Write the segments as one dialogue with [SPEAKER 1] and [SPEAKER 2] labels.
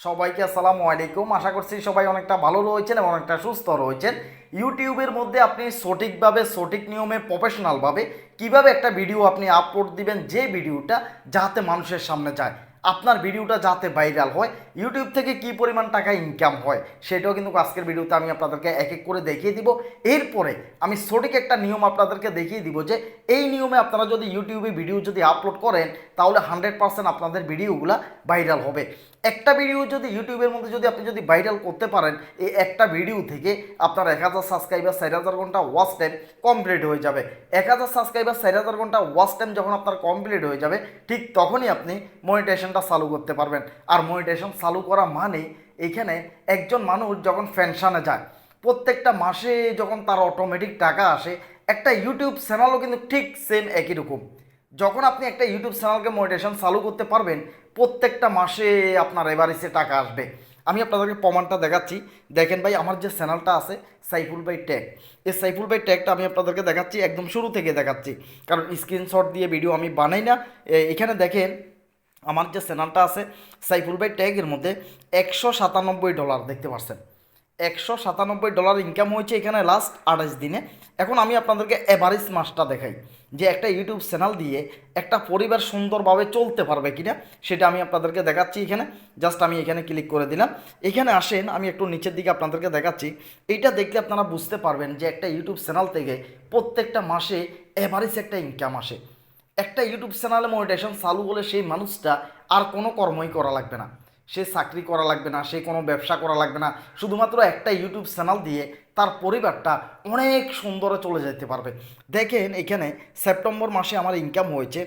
[SPEAKER 1] সবাইকে আসসালামু আলাইকুম। আশা করছি সবাই অনেকটা ভালো রয়েছেন এবং অনেকটা সুস্থ রয়েছেন। ইউটিউবের মধ্যে আপনি সঠিকভাবে, সঠিক নিয়মে প্রফেশনালভাবে কীভাবে একটা ভিডিও আপনি আপলোড দিবেন, যে ভিডিওটা যাতে মানুষের সামনে যায়, আপনার ভিডিওটা যাতে ভাইরাল হয়, ইউটিউব থেকে কি পরিমাণ টাকা ইনকাম হয়, সেটাও কিন্তু আজকের ভিডিওতে আমি আপনাদেরকে এক এক করে দেখিয়ে দিব। এরপরে আমি সঠিক একটা নিয়ম আপনাদেরকে দেখিয়ে দিব যে, এই নিয়মে আপনারা যদি ইউটিউবে ভিডিও যদি আপলোড করেন, তাহলে হান্ড্রেড পার্সেন্ট আপনাদের ভিডিওগুলো ভাইরাল হবে। একটা ভিডিও যদি ইউটিউবের মধ্যে যদি আপনি যদি ভাইরাল করতে পারেন, এই একটা ভিডিও থেকে আপনার এক হাজার সাবস্ক্রাইবার চার হাজার ঘণ্টা ওয়াচ টাইম কমপ্লিট হয়ে যাবে। এক হাজার সাবস্ক্রাইবার চার হাজার ঘণ্টা ওয়াচ টাইম যখন আপনার কমপ্লিট হয়ে যাবে, ঠিক তখনই আপনি মনিটেশনটা চালু করতে পারবেন। আর মনিটেশন চালু করা মানে এখানে একজন মানুষ যখন পেনশনে যায়, প্রত্যেকটা মাসে যখন তার অটোমেটিক টাকা আসে, একটা ইউটিউব চ্যানেলও কিন্তু ঠিক সেম একই রকম। যখন আপনি একটা ইউটিউব চ্যানেলকে মোটিভেশন চালু করতে পারবেন প্রত্যেকটা মাসে আপনার এভারেজে টাকা আসবে। আমি আপনাদেরকে প্রমাণটা দেখাচ্ছি। দেখেন ভাই, আমার যে চ্যানেলটা আছে, সাইফুল বাই ট্যাগ। এই সাইফুল বাই ট্যাগটা আমি আপনাদেরকে দেখাচ্ছি, একদম শুরু থেকে দেখাচ্ছি। কারণ স্ক্রিনশট দিয়ে ভিডিও আমি বানাই না। এখানে দেখেন, আমার যে চ্যানেলটা আছে, সাইফুল বাই ট্যাগের মধ্যে একশো সাতানব্বই ডলার দেখতে পাচ্ছেন? একশো সাতানব্বই ডলার ইনকাম হয়েছে এখানে লাস্ট আঠাশ দিনে। এখন আমি আপনাদেরকে এভারেজ মাসটা দেখাই। যে একটা ইউটিউব চ্যানেল দিয়ে একটা পরিবার সুন্দরভাবে চলতে পারবে কিনা, সেটা আমি আপনাদেরকে দেখাচ্ছি এখানে। জাস্ট আমি এখানে ক্লিক করে দিলাম। এখানে আসেন, আমি একটু নিচের দিকে আপনাদেরকে দেখাচ্ছি। এইটা দেখলে আপনারা বুঝতে পারবেন যে একটা ইউটিউব চ্যানেল থেকে প্রত্যেকটা মাসে এভারেজ একটা ইনকাম আসে। একটা ইউটিউব চ্যানেলে মোটিভেশন চালু হলে সেই মানুষটা আর কোনো কর্মই করা লাগবে না। সে চাকরি করা লাগবে না, সে কোনো ব্যবসা করা লাগবে না, শুধুমাত্র একটা ইউটিউব চ্যানেল দিয়ে তার পরিবারটা অনেক সুন্দরে চলে যেতে পারবে। দেখেন এখানে সেপ্টেম্বর মাসে আমার ইনকাম হয়েছে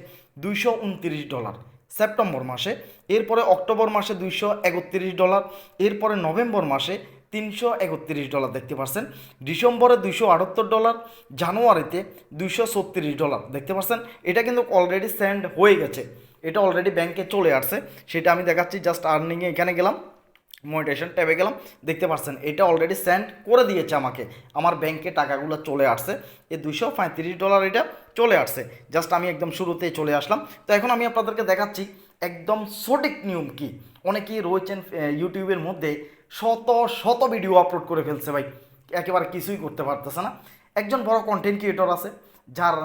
[SPEAKER 1] দুইশো উনত্রিশ ডলার সেপ্টেম্বর মাসে, এরপরে অক্টোবর মাসে দুইশো একত্রিশ ডলার এরপরে নভেম্বর মাসে তিনশো একত্রিশ ডলার দেখতে পাচ্ছেন ডিসেম্বরে দুইশো আটাত্তর ডলার জানুয়ারিতে দুইশো ছত্রিশ ডলার দেখতে পাচ্ছেন এটা কিন্তু অলরেডি সেন্ড হয়ে গেছে। এটা অলরেডি ব্যাংকে চলে আসছে। সেটা আমি দেখাচ্ছি জাস্ট আর্নিংয়ে এখানে গেলাম মনিটেশন ট্যাবে গেলাম, দেখতে পাচ্ছেন এটা অলরেডি সেন্ড করে দিয়েছে আমাকে। আমার ব্যাংকে টাকাগুলো চলে আসছে, এই দুশো পঁয়ত্রিশ ডলার এটা চলে আসছে। জাস্ট আমি একদম শুরুতেই চলে আসলাম। তো এখন আমি আপনাদেরকে দেখাচ্ছি, একদম সঠিক নিয়ম কি? অনেকেই রয়েছেন ইউটিউবের মধ্যে শত শত ভিডিও আপলোড করে ফেলছে ভাই। একেবারে কিছুই করতে পারতেছে না। একজন বড় কন্টেন্ট ক্রিয়েটর আছে যার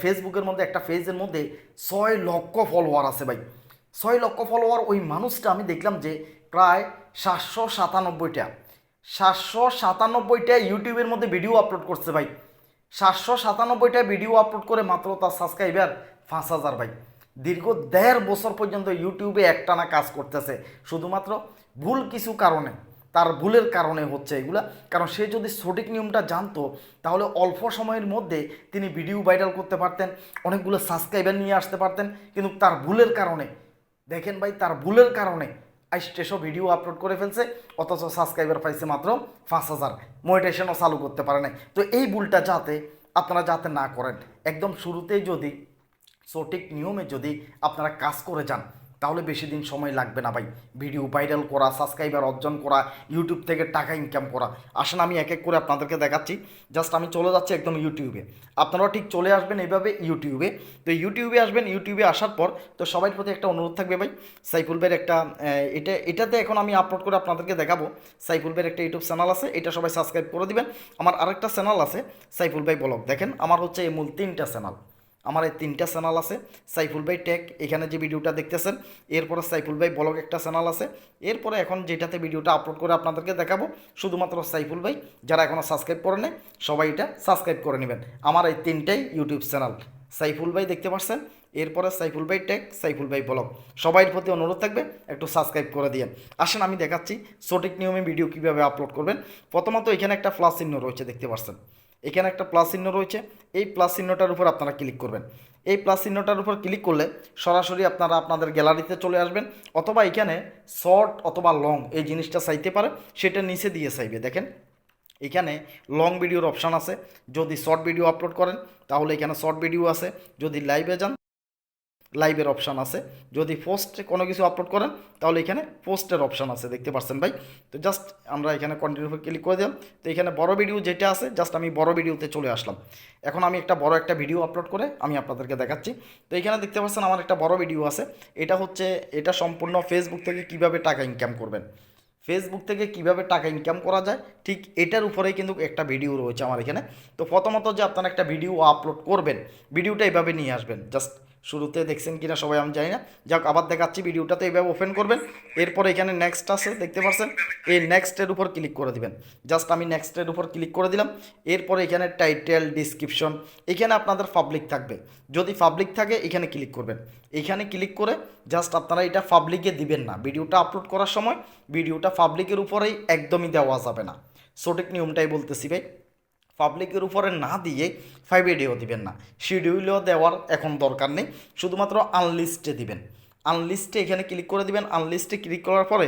[SPEAKER 1] ফেসবুকের মধ্যে, একটা পেজের মধ্যে ছয় লক্ষ ফলোয়ার আছে ভাই। ছয় লক্ষ ফলোয়ার ওই মানুষটা আমি দেখলাম যে প্রায় সাতশো সাতানব্বইটা। সাতশো সাতানব্বইটা ইউটিউবের মধ্যে ভিডিও আপলোড করছে ভাই। সাতশো সাতানব্বইটা ভিডিও আপলোড করে মাত্র তার সাবস্ক্রাইবার পাঁচ হাজার ভাই। দীর্ঘ দেড় বছর পর্যন্ত ইউটিউবে একটানা কাজ করতেছে। শুধুমাত্র ভুল কিছু কারণে। তার ভুলের কারণে হচ্ছে এগুলা। কারণ সে যদি সঠিক নিয়মটা জানতো, তাহলে অল্প সময়ের মধ্যে তিনি ভিডিও ভাইরাল করতে পারতেন, অনেকগুলো সাবস্ক্রাইবার নিয়ে আসতে পারতেন। কিন্তু তার ভুলের কারণে, দেখেন ভাই, তার ভুলের কারণে আইস্টেসও ভিডিও আপলোড করে ফেলছে, অথচ সাবস্ক্রাইবার পাইছে মাত্র পাঁচ হাজার। মোটিভেশনও চালু করতে পারে নাই। তো এই ভুলটা যাতে আপনারা যাতে না করেন, একদম শুরুতেই যদি সঠিক নিয়মে যদি আপনারা কাজ করে যান তাহলে বেশি দিন সময় লাগবে না ভাই। ভিডিও ভাইরাল করা সাবস্ক্রাইবার অর্জন করা ইউটিউব থেকে টাকা ইনকাম করা। আসেন আমি এক এক করে আপনাদেরকে দেখাচ্ছি। জাস্ট আমি চলে যাচ্ছি একদম ইউটিউবে আপনারাও ঠিক চলে আসবেন এইভাবে ইউটিউবে তো ইউটিউবে আসবেন ইউটিউবে আসার পর তো সবার প্রতি একটা অনুরোধ থাকবে ভাই। সাইফুল ভাইয়ের একটা এটা, এটাতে এখন আমি আপলোড করে আপনাদেরকে দেখাবো। সাইফুল ভাইয়ের একটা ইউটিউব চ্যানেল আছে, এটা সবাই সাবস্ক্রাইব করে দিবেন। আমার আরেকটা চ্যানেল আছে, সাইফুল ভাই ব্লগ দেখেন, আমার হচ্ছে এই মূল তিনটা চ্যানেল আমার এই তিনটা চ্যানেল আছে, সাইফুল ভাই টেক এখানে যে ভিডিওটা দেখতেছেন, এরপরে সাইফুল ভাই ব্লগ একটা চ্যানেল আছে, এরপরে এখন যেটাতে ভিডিওটা আপলোড করে আপনাদেরকে দেখাবো, শুধুমাত্র সাইফুল ভাই, যারা এখনও সাবস্ক্রাইব করে নেই, সবাই এটা সাবস্ক্রাইব করে নেবেন। আমার এই তিনটাই ইউটিউব চ্যানেল সাইফুল ভাই দেখতে পাচ্ছেন এরপরে সাইফুল ভাই টেক সাইফুল ভাই ব্লগ সবাইয়ের প্রতি অনুরোধ থাকবে, একটু সাবস্ক্রাইব করে দিয়েন আসেন, আমি দেখাচ্ছি সঠিক নিয়মে ভিডিও কীভাবে আপলোড করবেন। প্রথমত এখানে একটা প্লাস চিহ্ন রয়েছে, দেখতে পাচ্ছেন এখানে একটা প্লাস চিহ্ন রয়েছে। এই প্লাস চিহ্নটার উপর আপনারা ক্লিক করবেন। এই প্লাস চিহ্নটার উপর ক্লিক করলে সরাসরি আপনারা আপনাদের গ্যালারিতে চলে আসবেন অথবা এখানে শর্ট অথবা লং এই জিনিসটা চাইতে পারে, সেটা নিচে দিয়ে চাইবে। দেখেন, এখানে লং ভিডিওর অপশান আছে। যদি শর্ট ভিডিও আপলোড করেন, তাহলে এখানে শর্ট ভিডিও আছে। যদি লাইভে যান লাইভের অপশান আছে। যদি পোস্টে কোনো কিছু আপলোড করেন, তাহলে এখানে পোস্টের অপশান আছে, দেখতে পাচ্ছেন ভাই? তো জাস্ট আমরা এখানে কন্টিনিউ ক্লিক করে দিলাম। তো এখানে বড় ভিডিও যেটা আছে জাস্ট আমি বড় ভিডিওতে চলে আসলাম। এখন আমি একটা বড় একটা ভিডিও আপলোড করে আমি আপনাদেরকে দেখাচ্ছি। তো এখানে দেখতে পাচ্ছেন আমার একটা বড় ভিডিও আছে। এটা হচ্ছে, এটা সম্পূর্ণ ফেসবুক থেকে কীভাবে টাকা ইনকাম করবেন। ফেসবুক থেকে কীভাবে টাকা ইনকাম করা যায়, ঠিক এটার উপরেই কিন্তু একটা ভিডিও রয়েছে আমার এখানে। তো প্রথমত যে আপনারা একটা ভিডিও আপলোড করবেন ভিডিওটা এভাবে নিয়ে আসবেন। জাস্ট শুরুতে দেখছেন কিনা সবাই আমি জানি না। যাক, আবার দেখাচ্ছি ভিডিওটা তো এইভাবে ওপেন করবেন। এরপরে এখানে নেক্সট আছে, দেখতে পাচ্ছেন এই নেক্সটের উপর ক্লিক করে দিবেন। জাস্ট আমি নেক্সটের উপর ক্লিক করে দিলাম। এরপরে এখানে টাইটেল ডিসক্রিপশন এখানে আপনাদের পাবলিক থাকবে। যদি পাবলিক থাকে, এখানে ক্লিক করবেন। এখানে ক্লিক করে জাস্ট আপনারা এটা পাবলিকে দিবেন না। ভিডিওটা আপলোড করার সময় ভিডিওটা পাবলিকের উপরেই একদমই দেওয়া যাবে না। সঠিক নিয়মটাই বলতেছি ভাই। পাবলিকের উপরে না দিয়ে ফাইভ এডিও দিবেন না। শিডিউলও দেওয়ার এখন দরকার নেই। শুধুমাত্র আনলিস্টে দিবেন। আনলিস্টে এখানে ক্লিক করে দিবেন। আনলিস্টে ক্লিক করার পরে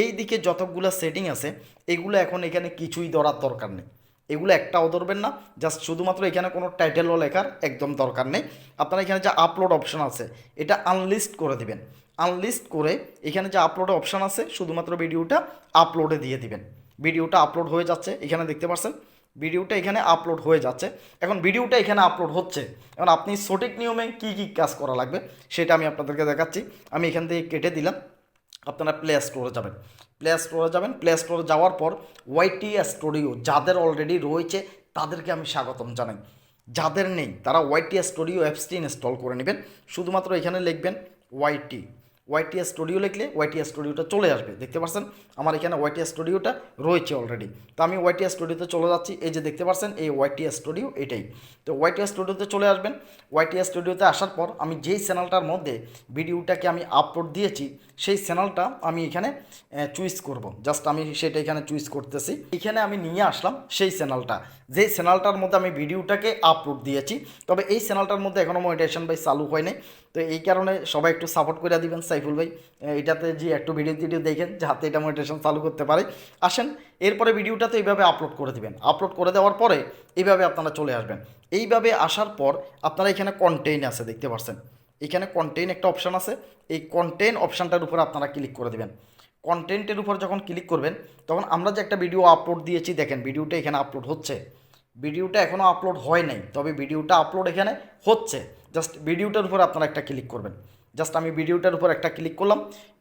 [SPEAKER 1] এই দিকে যতগুলো সেটিং আছে, এগুলো এখন এখানে কিছুই ধরার দরকার নেই। এগুলো একটাও ধরবেন না। জাস্ট শুধুমাত্র এখানে কোনো টাইটেলও লেখার একদম দরকার নেই। আপনারা এখানে যে আপলোড অপশান আছে, এটা আনলিস্ট করে দিবেন। আনলিস্ট করে এখানে যে আপলোড অপশান আছে, শুধুমাত্র ভিডিওটা আপলোডে দিয়ে দিবেন। ভিডিওটা আপলোড হয়ে যাচ্ছে। এখানে দেখতে পাচ্ছেন ভিডিওটা এখানে আপলোড হয়ে যাচ্ছে। এখন ভিডিওটা এখানে আপলোড হচ্ছে। এখন আপনি সঠিক নিয়মে কী কী কাজ করা লাগবে সেটা আমি আপনাদেরকে দেখাচ্ছি। আমি এখান থেকে কেটে দিলাম। আপনারা প্লে স্টোরে যাবেন। প্লে স্টোরে যাবেন। প্লে স্টোরে যাওয়ার পর ওয়াইটি স্টুডিও যাদের অলরেডি রয়েছে তাদেরকে আমি স্বাগতম জানাই। যাদের নেই, তারা ওয়াইটি স্টুডিও অ্যাপসটি ইনস্টল করে নেবেন। শুধুমাত্র এখানে লিখবেন ওয়াইটি ওয়াইটি স্টুডিও লিখলে ওয়াইটিএস স্টুডিওটা চলে আসবে। দেখতে পাচ্ছেন আমার এখানে ওয়াইটিএস স্টুডিওটা রয়েছে অলরেডি তো আমি ওয়াইটিএস স্টুডিওতে চলে যাচ্ছি। এই যে দেখতে পাচ্ছেন এই ওয়াইটিএস স্টুডিও এটাই। তো ওয়াইটিএস স্টুডিওতে চলে আসবেন। ওয়াইটিএস স্টুডিওতে আসার পর আমি যেই চ্যানেলটার মধ্যে ভিডিওটাকে আমি আপলোড দিয়েছি সেই চ্যানেলটা আমি এখানে চুইস করব। জাস্ট আমি সেটা এখানে চুইস করতেছি। এখানে আমি নিয়ে আসলাম সেই চ্যানেলটা যেই চ্যানেলটার মধ্যে আমি ভিডিওটাকে আপলোড দিয়েছি, তবে এই চ্যানেলটার মধ্যে এখনও মনিটাইজেশন ভাই চালু হয়নি তো এই কারণে সবাই একটু সাপোর্ট করে দিবেন সাইফুল ভাই। এটাতে যে একটু ভিডিও টিডিও দেখেন যাতে এটা মনিটাইজেশন চালু করতে পারে। আসেন, এরপরে ভিডিওটা তো এইভাবে আপলোড করে দিবেন। আপলোড করে দেওয়ার পরে এইভাবে আপনারা চলে আসবেন। এইভাবে আসার পর আপনারা এখানে কন্টেইন আছে, দেখতে পাচ্ছেন এখানে কন্টেইন একটা অপশান আছে। এই কন্টেইন অপশানটার উপর আপনারা ক্লিক করে দেবেন। কন্টেন্টের উপর যখন ক্লিক করবেন, তখন আমরা যে একটা ভিডিও আপলোড দিয়েছি, দেখেন ভিডিওটা এখানে আপলোড হচ্ছে। ভিডিওটা এখনও আপলোড হয় নাই, তবে ভিডিওটা আপলোড এখানে হচ্ছে। জাস্ট ভিডিওটার উপর আপনারা একটা ক্লিক করবেন। জাস্ট আমি ভিডিওটার উপর একটা ক্লিক করলাম।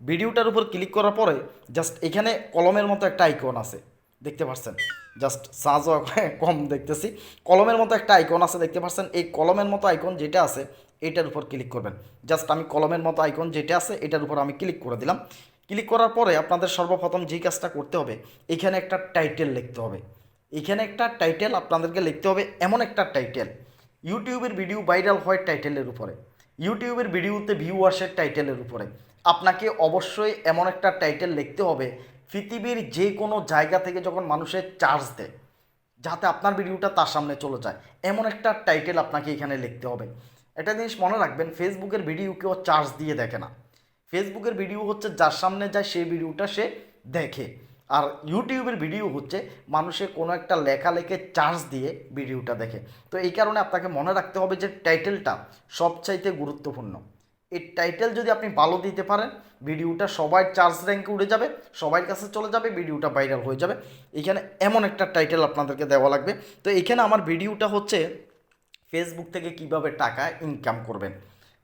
[SPEAKER 1] ভিডিওটার উপর ক্লিক করার পরে জাস্ট এখানে কলমের মতো একটা আইকন আছে। দেখতে পাচ্ছেন জাস্ট সাজও কম দেখতেছি। কলমের মতো একটা আইকন আছে, দেখতে পাচ্ছেন এই কলমের মতো আইকন যেটা আছে এটার উপর ক্লিক করবেন। জাস্ট আমি কলমের মতো আইকন যেটা আছে, এটার উপর আমি ক্লিক করে দিলাম। ক্লিক করার পরে আপনাদের সর্বপ্রথম যেই কাজটা করতে হবে, এখানে একটা টাইটেল লিখতে হবে। এখানে একটা টাইটেল আপনাদেরকে লিখতে হবে, এমন একটা টাইটেল ইউটিউবের ভিডিও ভাইরাল হয় টাইটেলের উপরে। ইউটিউবের ভিডিওতে ভিউ আসে টাইটেলের উপরে। আপনাকে অবশ্যই এমন একটা টাইটেল লিখতে হবে, পৃথিবীর যে কোনো জায়গা থেকে যখন মানুষের চার্জ দেয়, যাতে আপনার ভিডিওটা তার সামনে চলে যায়, এমন একটা টাইটেল আপনাকে এখানে লিখতে হবে। একটা জিনিস মনে রাখবেন ফেসবুকের ভিডিও কেউ চার্জ দিয়ে দেখে না। ফেসবুকের ভিডিও হচ্ছে যার সামনে যায় সেই ভিডিওটা সে দেখে। আর ইউটিউবের ভিডিও হচ্ছে মানুষের কোনো একটা লেখা লেখে চার্জ দিয়ে ভিডিওটা দেখে। তো এই কারণে আপনাকে মনে রাখতে হবে যে টাইটেলটা সবচাইতে গুরুত্বপূর্ণ। এই টাইটেল যদি আপনি ভালো দিতে পারেন ভিডিওটা সবাই চার্জ র্যাঙ্কে উড়ে যাবে, সবার কাছে চলে যাবে ভিডিওটা ভাইরাল হয়ে যাবে। এখানে এমন একটা টাইটেল আপনাদেরকে দেওয়া লাগবে। তো এখানে আমার ভিডিওটা হচ্ছে ফেসবুক থেকে কীভাবে টাকা ইনকাম করবেন?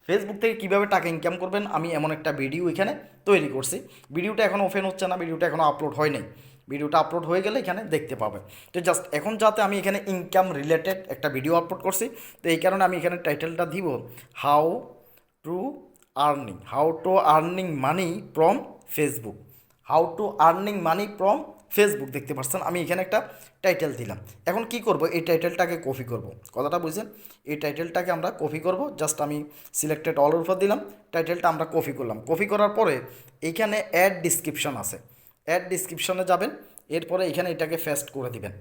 [SPEAKER 1] ফেসবুক থেকে কীভাবে টাকা ইনকাম করবেন? আমি এমন একটা ভিডিও এখানে তৈরি করছি। ভিডিওটা এখনও ওপেন হচ্ছে না ভিডিওটা এখনও আপলোড হয় নাই। ভিডিওটা আপলোড হয়ে গেলে এখানে দেখতে পাবে তো জাস্ট এখন যাতে আমি এখানে ইনকাম রিলেটেড একটা ভিডিও আপলোড করছি, তো এই কারণে আমি এখানে টাইটেলটা দিব how to earning how to earning money from Facebook how to earning money from Facebook দেখতে পাচ্ছেন আমি এখানে একটা টাইটেল দিলাম। এখন কি করব? এই টাইটেলটাকে কপি করব। কথাটা বুঝছেন? এই টাইটেলটাকে আমরা কপি করব। জাস্ট আমি সিলেক্টেড অল উপর দিলাম। টাইটেলটা আমরা কপি করলাম। কপি করার পরে এইখানে অ্যাড ডিসক্রিপশন আছে। অ্যাড ডিসক্রিপশনে যাবেন। এরপরে এখানে এটাকে ফেস্ট করে দিবেন।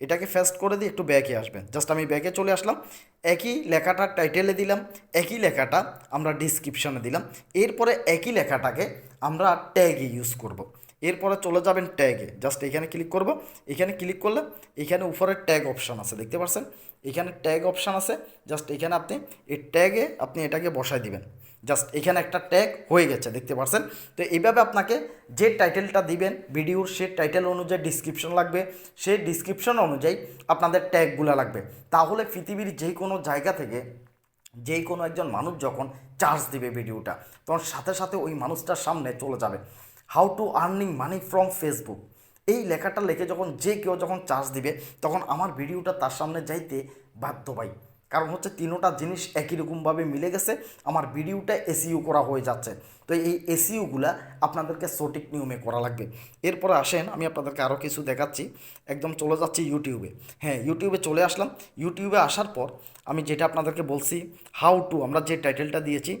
[SPEAKER 1] এটাকে ফেস্ট করে দিয়ে একটু ব্যাকে আসবেন। জাস্ট আমি ব্যাকে চলে আসলাম। একই লেখাটা টাইটেলে দিলাম। একই লেখাটা আমরা ডিসক্রিপশনে দিলাম। এরপরে একই লেখাটাকে আমরা ট্যাগে ইউজ করব। এরপরে চলে যাবেন ট্যাগে জাস্ট এখানে ক্লিক করব। এখানে ক্লিক করলে এখানে উপরে ট্যাগ অপশান আছে, দেখতে পাচ্ছেন এখানে ট্যাগ অপশান আছে। জাস্ট এখানে আপনি এই ট্যাগে আপনি এটাকে বসায় দিবেন। জাস্ট এখানে একটা ট্যাগ হয়ে গেছে, দেখতে পাচ্ছেন তো এইভাবে আপনাকে যে টাইটেলটা দিবেন ভিডিওর সে টাইটেল অনুযায়ী ডিসক্রিপশন লাগবে। সেই ডিসক্রিপশন অনুযায়ী আপনাদের ট্যাগগুলো লাগবে। তাহলে পৃথিবীর যে কোনো জায়গা থেকে যেই কোনো একজন মানুষ যখন চার্জ দিবে ভিডিওটা তখন সাথে সাথে ওই মানুষটার সামনে চলে যাবে। How to earning money from Facebook. এই লেখাটা লিখে যখন যে কেউ যখন চার্জ দিবে, তখন আমার ভিডিওটা তার সামনে যাইতে বাধ্য পাই কারণ হচ্ছে তিনোটা জিনিস একই রকমভাবে মিলে গেছে, আমার ভিডিওটা এসিউ করা হয়ে যাচ্ছে। তো এই এসিউগুলা আপনাদেরকে সঠিক নিয়মে করা লাগবে। এরপরে আসেন, আমি আপনাদেরকে আরও কিছু দেখাচ্ছি। একদম চলে যাচ্ছি ইউটিউবে। হ্যাঁ ইউটিউবে চলে আসলাম। ইউটিউবে আসার পর আমি যেটা আপনাদেরকে বলছি, হাউ টু, আমরা যে টাইটেলটা দিয়েছি,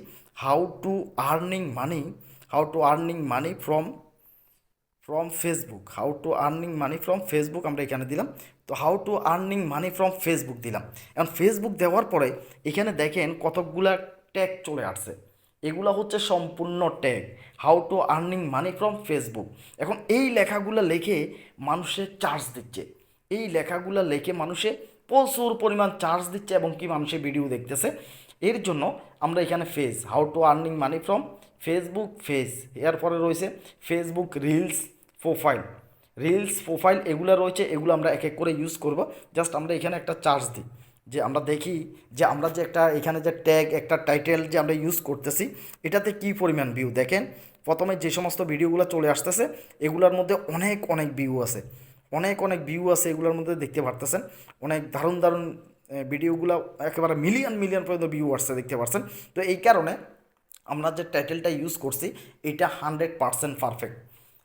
[SPEAKER 1] how to earning money how to earning money from from Facebook how to earning money from Facebook আমরা এখানে দিলাম। তো how to earning money from Facebook দিলাম। এখন ফেসবুক দেওয়ার পরে এখানে দেখেন কতকগুলা ট্যাগ চলে আসছে। এগুলা হচ্ছে সম্পূর্ণ tag how to earning money from Facebook এখন এই লেখাগুলো লেখে মানুষের চার্জ দিচ্ছে। এই লেখাগুলো লেখে মানুষে প্রচুর পরিমাণ চার্জ দিচ্ছে এবং কি মানুষের ভিডিও দেখতেছে। এর জন্য আমরা এখানে face how to earning money from Facebook face এরপরে রয়েছে Facebook reels profile reels profile এগুলো রয়েছে, এগুলো আমরা এক এক করে ইউজ করব। জাস্ট আমরা এখানে একটা চার্জ দিই। যে আমরা দেখি যে আমরা যে একটা এখানে যে ট্যাগ একটা টাইটেল যে আমরা ইউজ করতেছি, এটাতে কি পরিমাণ ভিউ দেখেন, প্রথমে যে সমস্ত ভিডিওগুলো চলে আসতেছে, এগুলোর মধ্যে অনেক অনেক ভিউ আছে। অনেক অনেক ভিউ আছে এগুলোর মধ্যে দেখতে পারতেছেন। অনেক দারুণ দারুণ ভিডিওগুলো একেবারে মিলিয়ন মিলিয়ন পর্যন্ত ভিউ আসছে দেখতে পাচ্ছেন তো এই কারণে আমরা যে টাইটেলটা ইউজ করছি, এটা হান্ড্রেড পারসেন্ট পারফেক্ট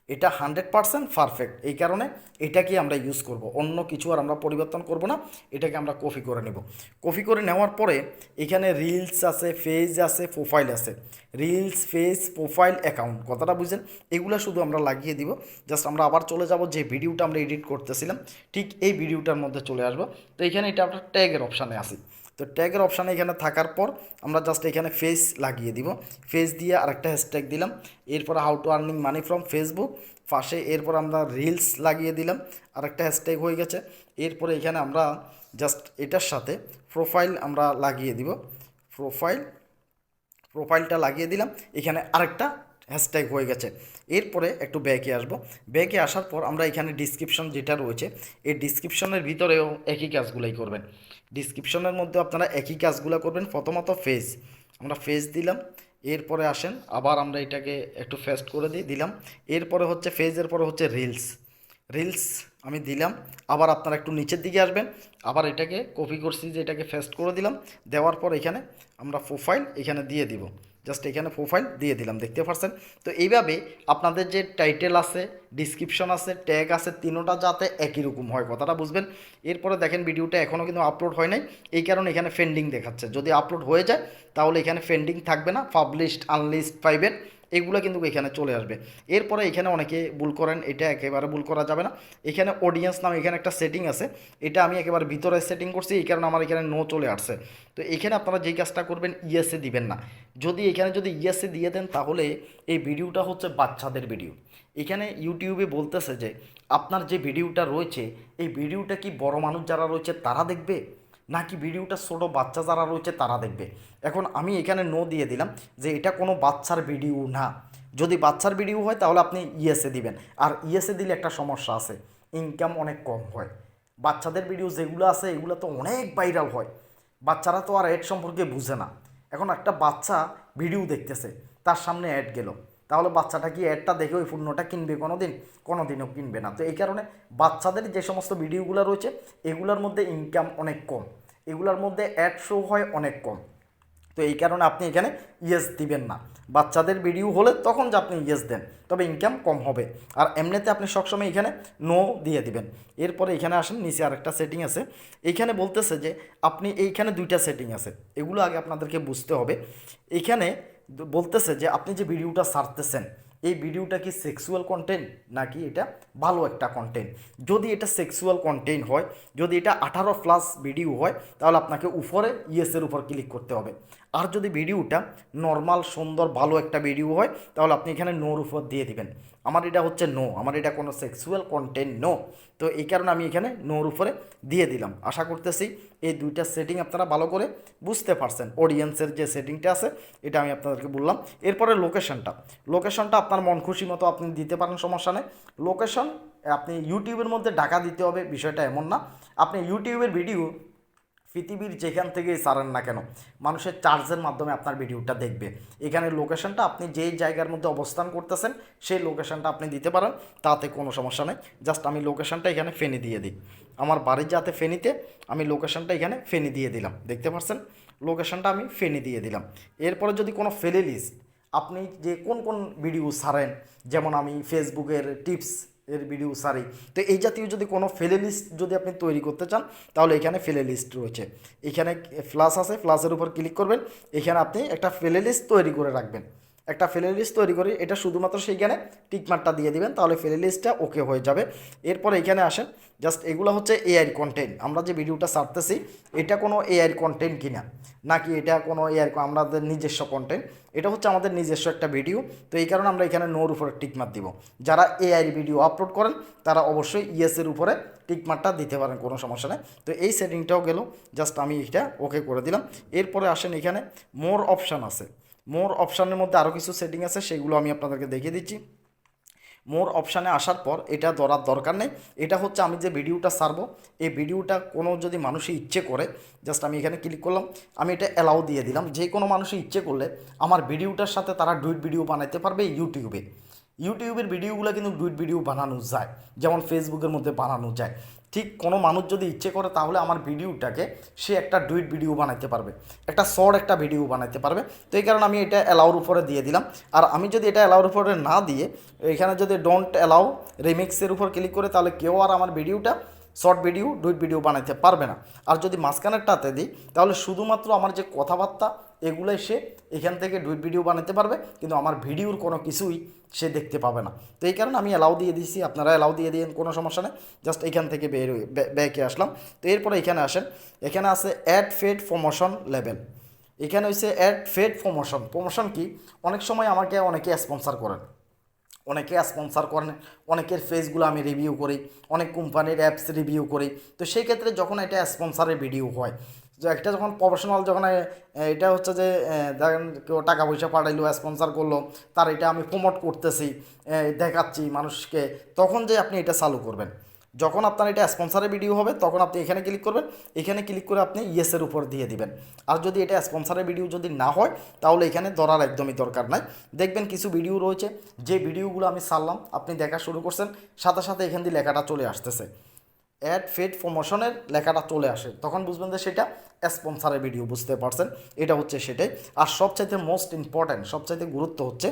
[SPEAKER 1] এটা হান্ড্রেড পারসেন্ট পারফেক্ট এই কারণে এটাকে আমরা ইউজ করব। অন্য কিছু আর আমরা পরিবর্তন করব না। এটাকে আমরা কপি করে নেব। কপি করে নেওয়ার পরে এখানে রিলস আছে ফেজ আছে প্রোফাইল আছে। রিলস ফেজ প্রোফাইল অ্যাকাউন্ট কথাটা বুঝছেন? এগুলো শুধু আমরা লাগিয়ে দিব। জাস্ট আমরা আবার চলে যাব যে ভিডিওটা আমরা এডিট করতেছিলাম। ঠিক এই ভিডিওটার মধ্যে চলে আসব। তো এখানে এটা আমরা ট্যাগের অপশানে আসি তো ট্যাগের অপশানে এখানে থাকার পর আমরা জাস্ট এখানে ফেস লাগিয়ে দিব। ফেস দিয়ে আরেকটা হ্যাশট্যাগ দিলাম। এরপর how to earning money from Facebook পাশে এরপর আমরা রিলস লাগিয়ে দিলাম। আরেকটা হ্যাশট্যাগ হয়ে গেছে। এরপরে এখানে আমরা জাস্ট এটার সাথে প্রোফাইল আমরা লাগিয়ে দিব। প্রোফাইল প্রোফাইলটা লাগিয়ে দিলাম। এখানে আরেকটা হ্যাশট্যাগ হয়ে গেছে। এরপরে একটু ব্যাকে আসব। ব্যাকে আসার পর আমরা এখানে ডিসক্রিপশন যেটা রয়েছে, এই ডিসক্রিপশনের ভিতরেও একই কাজগুলাই করবেন। ডিসক্রিপশনের মধ্যে আপনারা একই কাজগুলো করবেন। প্রথমত ফেজ আমরা ফেজ দিলাম, এরপরে আসেন, আবার আমরা এটাকে একটু ফেস্ট করে দিই, দিলাম। এরপরে হচ্ছে ফেজের পরে হচ্ছে রিলস রিলস আমি দিলাম, আবার আপনারা একটু নিচের দিকে আসবেন, আবার এটাকে কপি করছি যে এটাকে ফেস্ট করে দিলাম। দেওয়ার পর এখানে আমরা প্রোফাইল এখানে দিয়ে দিব। জাস্ট এখানে প্রোফাইল দিয়ে দিলাম, দেখতে পাচ্ছেন তো এইভাবে আপনাদের যে টাইটেল আছে ডিসক্রিপশন আছে ট্যাগ আছে, তিনোটা যাতে একই রকম হয়, কথাটা বুঝবেন? এরপরে দেখেন ভিডিওটা এখনও কিন্তু আপলোড হয় নাই। এই কারণে এখানে ফেন্ডিং দেখাচ্ছে। যদি আপলোড হয়ে যায়, তাহলে এখানে ফেন্ডিং থাকবে না। পাবলিশড আনলিস্ট প্রাইভেট এগুলো কিন্তু এখানে চলে আসবে। এরপরে এখানে অনেকে ভুল করেন, এটা একেবারে ভুল করা যাবে না। এখানে অডিয়েন্স নাম এখানে একটা সেটিং আছে। এটা আমি একেবারে ভিতরে সেটিং করছি, এই কারণে আমার এখানে নো চলে আসছে। তো এখানে আপনারা যেই কাজটা করবেন ইএসএ দিবেন না। যদি এখানে যদি ইএসএ দিয়ে দেন, তাহলে এই ভিডিওটা হচ্ছে বাচ্চাদের ভিডিও এখানে ইউটিউবে বলতেছে যে, আপনার যে ভিডিওটা রয়েছে, এই ভিডিওটা কি বড় মানুষ যারা রয়েছে, তারা দেখবে? নাকি ভিডিওটা ছোটো বাচ্চা যারা রয়েছে তারা দেখবে। এখন আমি এখানে নো দিয়ে দিলাম যে এটা কোনো বাচ্চার ভিডিও না। যদি বাচ্চার ভিডিও হয় তাহলে আপনি ইএসএ দিবেন। আর ইএসএ দিলে একটা সমস্যা আছে ইনকাম অনেক কম হয়। বাচ্চাদের ভিডিও যেগুলো আছে, এগুলো তো অনেক ভাইরাল হয়। বাচ্চারা তো আর অ্যাড সম্পর্কে বুঝে না। এখন একটা বাচ্চা ভিডিও দেখতেছে, তার সামনে অ্যাড গেল। তাহলে বাচ্চাটা কি অ্যাডটা দেখে ওই পণ্যটা কিনবে কোনো দিন কোনো দিনও কিনবে না। তো এই কারণে বাচ্চাদের যে সমস্ত ভিডিওগুলো রয়েছে, এগুলোর মধ্যে ইনকাম অনেক কম। এগুলোর মধ্যে অ্যাড শো হয় অনেক কম। তো এই কারণে আপনি এখানে ইয়েস দিবেন না। বাচ্চাদের ভিডিও হলে তখন যে আপনি ইয়েস দেন, তবে ইনকাম কম হবে। আর এমনিতে আপনি সবসময় এখানে নো দিয়ে দিবেন। এরপরে এখানে আসেন, নিচে আরেকটা সেটিং আছে। এইখানে বলতেছে যে, আপনি এইখানে দুইটা সেটিং আছে। এগুলো আগে আপনাদেরকে বুঝতে হবে। এখানে বলতেছে যে আপনি যে ভিডিওটা সারতেছেন, এই ভিডিওটা কি সেক্সুয়াল কন্টেন্ট নাকি এটা ভালো একটা কন্টেন্ট যদি এটা সেক্সুয়াল কন্টেন্ট হয়, যদি এটা আঠারো প্লাস ভিডিও হয়, তাহলে আপনাকে উপরে ইয়েসের উপর ক্লিক করতে হবে। আর যদি ভিডিওটা নর্মাল সুন্দর, ভালো একটা ভিডিও হয়, তাহলে আপনি এখানে নোর উপর দিয়ে দিবেন। আমার এটা হচ্ছে নো আমার এটা কোনো সেক্সুয়াল কন্টেন্ট নো তো এই কারণে আমি এখানে নোর উপরে দিয়ে দিলাম। আশা করতেছি এই দুইটা সেটিং আপনারা ভালো করে বুঝতে পারছেন। অডিয়েন্সের যে সেটিংটা আছে, এটা আমি আপনাদেরকে বললাম। এরপরে লোকেশনটা লোকেশনটা আপনার মন খুশি মতো আপনি দিতে পারেন, সমস্যা নেই। লোকেশন আপনি ইউটিউবের মধ্যে ডাকা দিতে হবে, বিষয়টা এমন না। আপনি ইউটিউবের ভিডিও পৃথিবীর যেখান থেকেই সারেন না কেন, মানুষের চার্জের মাধ্যমে আপনার ভিডিওটা দেখবে। এখানে লোকেশনটা আপনি যেই জায়গার মধ্যে অবস্থান করতেছেন, সেই লোকেশনটা আপনি দিতে পারেন, তাতে কোনো সমস্যা নেই। জাস্ট আমি লোকেশনটা এখানে ফেনি দিয়ে দিই। আমার বাড়ির যাতে ফেনিতে, আমি লোকেশনটা এখানে ফেনি দিয়ে দিলাম। দেখতে পাচ্ছেন লোকেশনটা আমি ফেনি দিয়ে দিলাম। এরপরে যদি কোনো ফেলে লিস্ট আপনি যে কোন কোন ভিডিও ছাড়েন যেমন আমি ফেসবুকের টিপস এর ভিডিও সারি। তো এই জাতীয় যদি কোনো ফেলে লিস্ট যদি আপনি তৈরি করতে চান, তাহলে এখানে ফেলে লিস্ট রয়েছে। এখানে ফ্লাস আছে ফ্লাসের উপর ক্লিক করবেন। এখানে আপনি একটা ফেলে লিস্ট তৈরি করে রাখবেন। একটা ফেলে লিস্ট তৈরি করি। এটা শুধুমাত্র সেইখানে টিকমার্কটা দিয়ে দিবেন, তাহলে ফেলে লিস্টটা ওকে হয়ে যাবে। এরপর এখানে আসেন জাস্ট এগুলো হচ্ছে এআই কন্টেন্ট আমরা যে ভিডিওটা ছাড়তেছি, এটা কোনো এআই কন্টেন্ট কিনা? নাকি এটা কোনো এআই আমাদের নিজস্ব কন্টেন্ট এটা হচ্ছে আমাদের নিজস্ব একটা ভিডিও তো এই কারণে আমরা এখানে নোর উপরে টিকমার্ক দিব। যারা এআই ভিডিও আপলোড করেন, তারা অবশ্যই ইএসের উপরে টিকমার্কটা দিতে পারেন, কোনো সমস্যা নেই। তো এই সেটিংটাও গেল জাস্ট আমি এটা ওকে করে দিলাম। এরপরে আসেন এখানে মোর অপশান আছে। মোর অপশানের মধ্যে আরও কিছু সেটিং আছে সেগুলো আমি আপনাদেরকে দেখিয়ে দিচ্ছি। মোর অপশানে আসার পর এটা ধরার দরকার নেই। এটা হচ্ছে আমি যে ভিডিওটা সারবো, এই ভিডিওটা কোনো যদি মানুষই ইচ্ছে করে জাস্ট আমি এখানে ক্লিক করলাম, আমি এটা অ্যালাউ দিয়ে দিলাম। যে কোনো মানুষই ইচ্ছে করলে আমার ভিডিওটার সাথে তারা ডুইট ভিডিও বানাতে পারবে ইউটিউবে ইউটিউবের ভিডিওগুলো কিন্তু ডুইট ভিডিও বানানো যায়, যেমন ফেসবুকের মধ্যে বানানো যায়। ঠিক কোনো মানুষ যদি ইচ্ছে করে তাহলে আমার ভিডিওটাকে সে একটা ডুইট ভিডিও বানাইতে পারবে। একটা শর্ট একটা ভিডিও বানাইতে পারবে। তো এই কারণে আমি এটা অ্যালাউর উপরে দিয়ে দিলাম। আর আমি যদি এটা অ্যালাউর উপরে না দিয়ে এখানে যদি ডোন্ট অ্যালাউ রিমিক্সের উপর ক্লিক করে তাহলে কেউ আর আমার ভিডিওটা শর্ট ভিডিও, ডুইট ভিডিও বানাইতে পারবে না। আর যদি মাঝখানেরটাতে দিই, তাহলে শুধুমাত্র আমার যে কথাবার্তা এগুলোই সে এখান থেকে ভিডিও বানাতে পারবে, কিন্তু আমার ভিডিওর কোনো কিছুই সে দেখতে পাবে না। তো এই কারণে আমি অ্যালাউ দিয়ে দিয়েছি, আপনারা অ্যালাউ দিয়ে দিন কোনো সমস্যা নেই জাস্ট এখান থেকে বের হয়ে ব্যাকে আসলাম। তো এরপরে এখানে আসেন, এখানে আছে অ্যাড ফেড প্রমোশন লেভেল এখানে হচ্ছে অ্যাড ফেড প্রমোশন প্রমোশন কি? অনেক সময় আমাকে অনেকে স্পন্সার করেন। অনেকে স্পন্সার করেন, অনেকের ফেসগুলো আমি রিভিউ করি, অনেক কোম্পানির অ্যাপস রিভিউ করি। তো সেই ক্ষেত্রে যখন এটা স্পন্সারের ভিডিও হয় যে একটা যখন প্রফেশনাল যখন এটা হচ্ছে যে দেখেন কেউ টাকা পয়সা পাঠাইলো স্পন্সার করল, তার এটা আমি প্রমোট করতেছি দেখাচ্ছি মানুষকে, তখন যে আপনি এটা চালু করবেন। যখন আপনার এটা স্পন্সারের ভিডিও হবে, তখন আপনি এখানে ক্লিক করবেন, এখানে ক্লিক করে আপনি ইয়েসের উপর দিয়ে দিবেন। আর যদি এটা স্পন্সারের ভিডিও যদি না হয়, তাহলে এখানে ধরার একদমই দরকার নাই। দেখবেন কিছু ভিডিও রয়েছে, যে ভিডিওগুলো আমি সারলাম আপনি দেখা শুরু করছেন, সাথে সাথে এখান দিয়ে লেখাটা চলে আসতেছে। অ্যাড ফেড প্রমোশনের লেখাটা চলে আসে। তখন বুঝবেন যে সেটা স্পন্সারের ভিডিও বুঝতে পারছেন? এটা হচ্ছে সেটাই। আর সবচাইতে মোস্ট ইম্পর্ট্যান্ট সবচাইতে গুরুত্ব হচ্ছে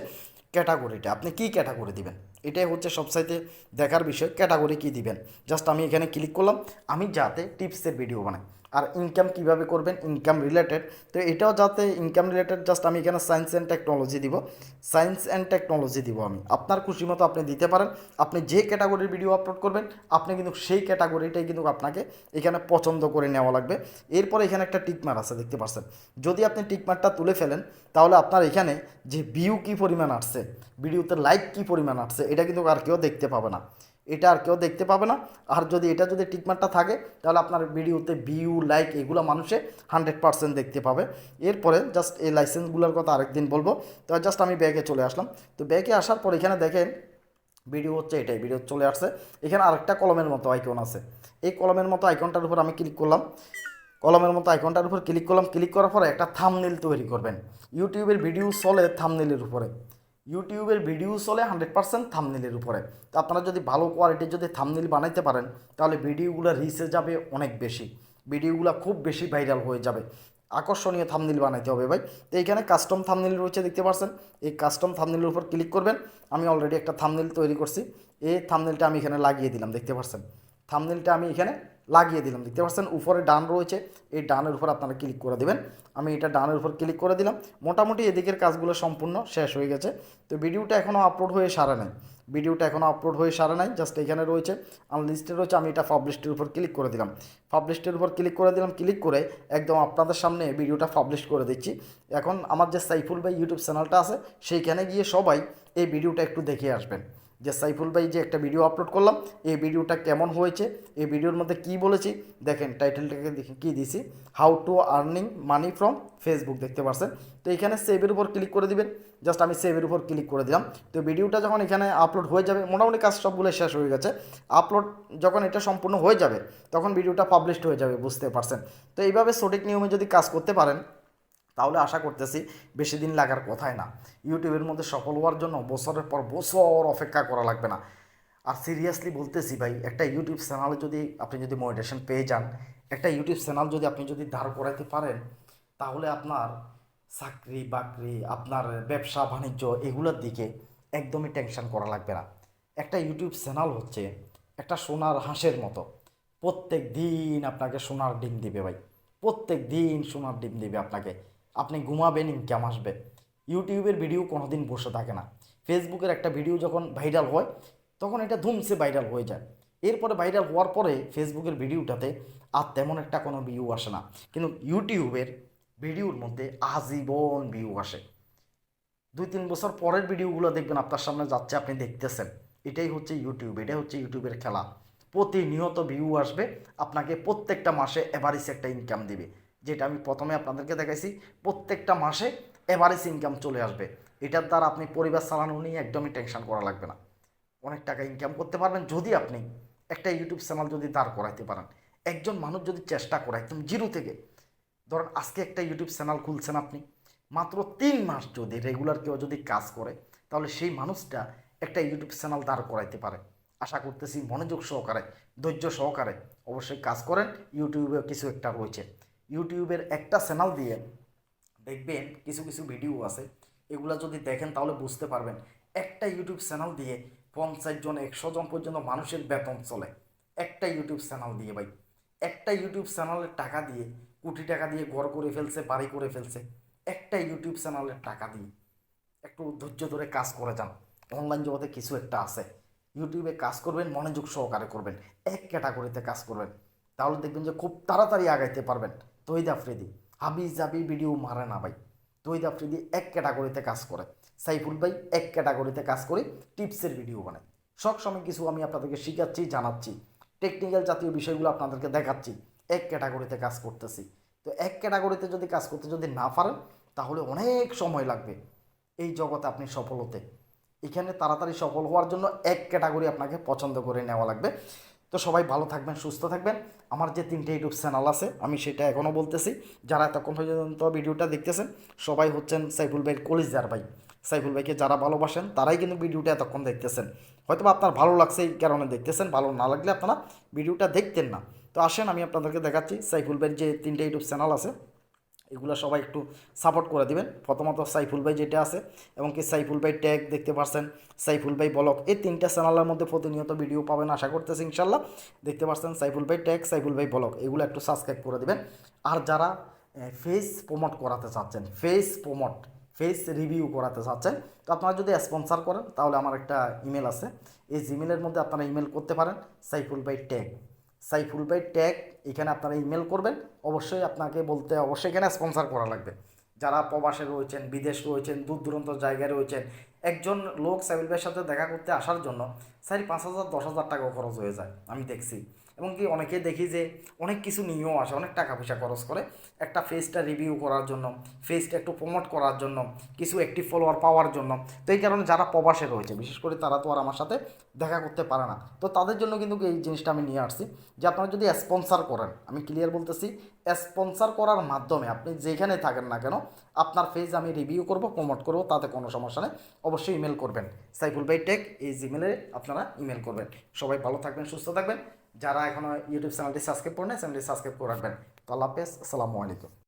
[SPEAKER 1] ক্যাটাগরিটা আপনি কি ক্যাটাগরি দিবেন? এটাই হচ্ছে সবচাইতে দেখার বিষয় ক্যাটাগরি কি দিবেন? জাস্ট আমি এখানে ক্লিক করলাম, আমি যাতে টিপসের ভিডিও বানাই। আর ইনকাম কীভাবে করবেন ইনকাম রিলেটেড তো এটাও যাতে ইনকাম রিলেটেড জাস্ট আমি এখানে সায়েন্স অ্যান্ড টেকনোলজি দিব। সায়েন্স অ্যান্ড টেকনোলজি দিব আমি। আপনার খুশি মতো আপনি দিতে পারেন। আপনি যে ক্যাটাগরির ভিডিও আপলোড করবেন, আপনি কিন্তু সেই ক্যাটাগরিটাই কিন্তু আপনাকে এখানে পছন্দ করে নেওয়া লাগবে। এরপরে এখানে একটা টিকমার আছে, দেখতে পাচ্ছেন। যদি আপনি টিকমারটা তুলে ফেলেন, তাহলে আপনার এখানে যে ভিউ কী পরিমাণ আসছে ভিডিওতে লাইক কী পরিমাণ আসছে, এটা কিন্তু আর কেউ দেখতে পাবে না। এটা আর কেউ দেখতে পাবে না। আর যদি এটা যদি টিকমার্কটা থাকে, তাহলে আপনার ভিডিওতে ভিউ লাইক এগুলো মানুষে হান্ড্রেড পার্সেন্ট দেখতে পাবে। এরপরে জাস্ট এই লাইসেন্সগুলোর কথা আরেকদিন বলব। তো জাস্ট আমি ব্যাগে চলে আসলাম। তো ব্যাগে আসার পর এখানে দেখেন ভিডিও হচ্ছে এটাই ভিডিও চলে আসছে। এখানে আরেকটা কলমের মতো আইকন আছে। এই কলমের মতো আইকনটার উপর আমি ক্লিক করলাম। কলমের মতো আইকনটার উপর ক্লিক করলাম। ক্লিক করার পরে একটা থামনেল তৈরি করবেন। ইউটিউবের ভিডিও চলে থামনেলের উপরে। ইউটিউবের ভিডিও চলে হান্ড্রেড পার্সেন্ট থামনেলের উপরে। তো আপনারা যদি ভালো কোয়ালিটির যদি থামনেল বানাইতে পারেন, তাহলে ভিডিওগুলো রিসে যাবে অনেক বেশি। ভিডিওগুলো খুব বেশি ভাইরাল হয়ে যাবে। আকর্ষণীয় থামনিল বানাইতে হবে ভাই। তো এইখানে কাস্টম থামনিল রয়েছে, দেখতে পাচ্ছেন এই কাস্টম থামনিলের উপর ক্লিক করবেন। আমি অলরেডি একটা থামনিল তৈরি করছি। এই থামনিলটা আমি এখানে লাগিয়ে দিলাম, দেখতে পাচ্ছেন থামনেলটা আমি এখানে লাগিয়ে দিলাম। দেখতে পাচ্ছেন, উপরে ডান রয়েছে। এই ডানের উপর আপনারা ক্লিক করে দেবেন। আমি এটা ডানের উপর ক্লিক করে দিলাম। মোটামুটি এদিকের কাজগুলো সম্পূর্ণ শেষ হয়ে গেছে। তো ভিডিওটা এখনও আপলোড হয়ে সারা নেই। ভিডিওটা এখনও আপলোড হয়ে সারা নাই। জাস্ট এখানে রয়েছে আনলিস্টেড রয়েছে। আমি এটা পাবলিশটের উপর ক্লিক করে দিলাম। পাবলিশটের উপর ক্লিক করে দিলাম। ক্লিক করে একদম আপনাদের সামনে ভিডিওটা পাবলিশ করে দিচ্ছি। এখন আমার যে সাইফুল ভাই ইউটিউব চ্যানেলটা আছে, সেইখানে গিয়ে সবাই এই ভিডিওটা একটু দেখে আসবেন। যে সাইফুল ভাই যে একটা ভিডিও আপলোড করলাম, এই ভিডিওটা কেমন হয়েছে, এই ভিডিওর মধ্যে কি বলেছি, দেখেন টাইটেলটাকে দেখে কী দিছি how to earning money from Facebook দেখতে পাচ্ছেন তো এখানে সেভের উপর ক্লিক করে দিবেন জাস্ট আমি সেভের উপর ক্লিক করে দিলাম। তো ভিডিওটা যখন এখানে আপলোড হয়ে যাবে, মোটামুটি কাজ সবগুলো শেষ হয়ে গেছে। আপলোড যখন এটা সম্পূর্ণ হয়ে যাবে, তখন ভিডিওটা পাবলিশড হয়ে যাবে, বুঝতে পারছেন? তো এইভাবে সঠিক নিয়মে যদি কাজ করতে পারেন তাহলে আশা করতেছি বেশি দিন লাগার কথাই না। ইউটিউবের মধ্যে সফল হওয়ার জন্য বছরের পর বছর অপেক্ষা করা লাগবে না। আর সিরিয়াসলি বলতেছি ভাই, একটা ইউটিউব চ্যানেলে যদি আপনি যদি মোটিভেশন পেয়ে যান, একটা ইউটিউব চ্যানেল যদি আপনি যদি দাঁড় করাতে পারেন, তাহলে আপনার চাকরি, বাকরি, আপনার ব্যবসা, বাণিজ্য এগুলোর দিকে একদমই টেনশন করা লাগবে না। একটা ইউটিউব চ্যানেল হচ্ছে একটা সোনার হাঁসের মতো। প্রত্যেক দিন আপনাকে সোনার ডিম দিবে ভাই। প্রত্যেক দিন সোনার ডিম দিবে আপনাকে। আপনি ঘুমাবেন, ইনকাম আসবে। ইউটিউবের ভিডিও কোনোদিন বসে থাকে না। ফেসবুকের একটা ভিডিও যখন ভাইরাল হয়, তখন এটা ধুমসে ভাইরাল হয়ে যায়। এরপরে ভাইরাল হওয়ার পরে ফেসবুকের ভিডিওটাতে আর তেমন একটা কোনো ভিউ আসে না। কিন্তু ইউটিউবের ভিডিওর মধ্যে আজীবন ভিউ আসে। দুই তিন বছর পরের ভিডিওগুলো দেখবেন আপনার সামনে যাচ্ছে, আপনি দেখতেছেন। এটাই হচ্ছে ইউটিউব, এটাই হচ্ছে ইউটিউবের খেলা। প্রতিনিয়ত ভিউ আসবে, আপনাকে প্রত্যেকটা মাসে এভারেজ একটা ইনকাম দিবে। যেটা আমি প্রথমে আপনাদেরকে দেখাইছি, প্রত্যেকটা মাসে এভারেজ ইনকাম চলে আসবে। এটার দ্বারা আপনি পরিবার চালানো নিয়ে একদমই টেনশন করা লাগবে না। অনেক টাকা ইনকাম করতে পারবেন যদি আপনি একটা ইউটিউব চ্যানেল যদি দাঁড় করাইতে পারেন। একজন মানুষ যদি চেষ্টা করে একদম জিরো থেকে। ধরেন আজকে একটা ইউটিউব চ্যানেল খুলছেন আপনি, মাত্র তিন মাস যদি রেগুলার কেউ যদি কাজ করে, তাহলে সেই মানুষটা একটা ইউটিউব চ্যানেল দাঁড় করাইতে পারে। আশা করতেছি মনোযোগ সহকারে, ধৈর্য সহকারে অবশ্যই কাজ করেন। ইউটিউবে কিছু একটা রয়েছে। ইউটিউবের একটা চ্যানেল দিয়ে দেখবেন কিছু কিছু ভিডিও আছে। এগুলা যদি দেখেন তাহলে বুঝতে পারবেন, একটা ইউটিউব চ্যানেল দিয়ে পঞ্চাশ জন, একশো জন পর্যন্ত মানুষের বেতন চলে। একটা ইউটিউব চ্যানেল দিয়ে ভাই। একটা ইউটিউব চ্যানেলের টাকা দিয়ে কোটি টাকা দিয়ে ঘর করে ফেলছে, বাড়ি করে ফেলছে। একটা ইউটিউব চ্যানেলের টাকা দিয়ে একটু ধৈর্য ধরে কাজ করে যান। অনলাইন জগতে কিছু একটা আছে। ইউটিউবে কাজ করবেন, মনোযোগ সহকারে করবেন। এক ক্যাটাগরিতে কাজ করবেন। তাহলে দেখবেন যে খুব তাড়াতাড়ি আগাইতে পারবেন। তৈদ আফ্রিদি হাবি জাবি ভিডিও মারে না ভাই। তৈদ আফ্রিদি এক ক্যাটাগরিতে কাজ করে। সাইফুল ভাই এক ক্যাটাগরিতে কাজ করে টিপসের ভিডিও বানায়। সব সময় কিছু আমি আপনাদেরকে শিখাচ্ছি, জানাচ্ছি। টেকনিক্যাল জাতীয় বিষয়গুলো আপনাদেরকে দেখাচ্ছি। এক ক্যাটাগরিতে কাজ করতেছি। তো এক ক্যাটাগরিতে যদি কাজ করতে যদি না পারেন, তাহলে অনেক সময় লাগবে এই জগতে আপনি সফল হতে। এখানে তাড়াতাড়ি সফল হওয়ার জন্য এক ক্যাটাগরি আপনাকে পছন্দ করে নেওয়া লাগবে। তো সবাই ভালো থাকবেন, সুস্থ থাকবেন। আমার যে তিনটে ইউটিউব চ্যানেল আছে, আমি সেটা এখনও বলতেছি। যারা এতক্ষণ পর্যন্ত ভিডিওটা দেখতেছেন, সবাই হচ্ছেন সাইফুল ভাইয়ের কলিজার ভাই। সাইফুল ভাইকে যারা ভালোবাসেন, তারাই কিন্তু ভিডিওটা এতক্ষণ দেখতেছেন। হয়তো আপনার ভালো লাগছে এই কারণে দেখতেছেন, ভালো না লাগলে আপনারা ভিডিওটা দেখতেন না। তো আসেন, আমি আপনাদেরকে দেখাচ্ছি সাইফুল ভাইয়ের যে তিনটে ইউটিউব চ্যানেল আছে। এগুলো সবাই একটু সাপোর্ট করে দিবেন। প্রথমত সাইফুল ভাই যেটা আছে এবং কি সাইফুল ভাই ট্যাগ দেখতে পাচ্ছেন সাইফুল ভাই ব্লগ। এই তিনটা চ্যানেলের মধ্যে প্রতিনিয়ত ভিডিও পাবেন আশা করতেছি ইনশাল্লাহ দেখতে পাচ্ছেন সাইফুল ভাই ট্যাগ সাইফুল ভাই ব্লগ। এগুলো একটু সাবস্ক্রাইব করে দিবেন। আর যারা ফেস প্রমোট করাতে চাচ্ছেন ফেস প্রমোট ফেস রিভিউ করাতে চাচ্ছেন, তো আপনারা যদি স্পন্সার করেন তাহলে আমার একটা ইমেল আছে। এই জিমেলের মধ্যে আপনারা ইমেল করতে পারেন, সাইফুল ভাই ট্যাগ সাইফুল ভাই ট্যাগ এখানে আপনারা ইমেল করবেন। অবশ্যই আপনাকে বলতে, অবশ্যই এখানে স্পন্সার করা লাগবে। যারা প্রবাসে রয়েছেন, বিদেশ রয়েছেন, দূর দূরান্ত জায়গায় রয়েছেন, একজন লোক সাইফুল ভাইয়ের সাথে দেখা করতে আসার জন্য, স্যার, পাঁচ হাজার, দশ হাজার টাকাও খরচ হয়ে যায়। আমি দেখছি। এবং কি অনেকে দেখি যে অনেক কিছু নিয়েও আসে, অনেক টাকা পয়সা খরচ করে। একটা ফেসটা রিভিউ করার জন্য ফেসটা একটু প্রমোট করার জন্য, কিছু অ্যাক্টিভ ফলোয়ার পাওয়ার জন্য। তো এই কারণে যারা প্রবাসে রয়েছে, বিশেষ করে তারা তো আর আমার সাথে দেখা করতে পারে না। তো তাদের জন্য কিন্তু এই জিনিসটা আমি নিয়ে আসছি যে আপনারা যদি স্পন্সার করেন, আমি ক্লিয়ার বলতেছি স্পন্সার করার মাধ্যমে আপনি যেখানে থাকেন না কেন, আপনার ফেজ আমি রিভিউ করব প্রমোট করব, তাতে কোনো সমস্যা নেই। অবশ্যই ইমেল করবেন। সাইফুল ভাই টেক এই জিমেলে আপনারা ইমেল করবেন। সবাই ভালো থাকবেন, সুস্থ থাকবেন। যারা এখনও ইউটিউব চ্যানেলটি সাবস্ক্রাইব করেন চ্যানেলটি সাবস্ক্রাইব করে রাখবেন। তো আল্লাহ হাফেজ, আসসালামু আলাইকুম।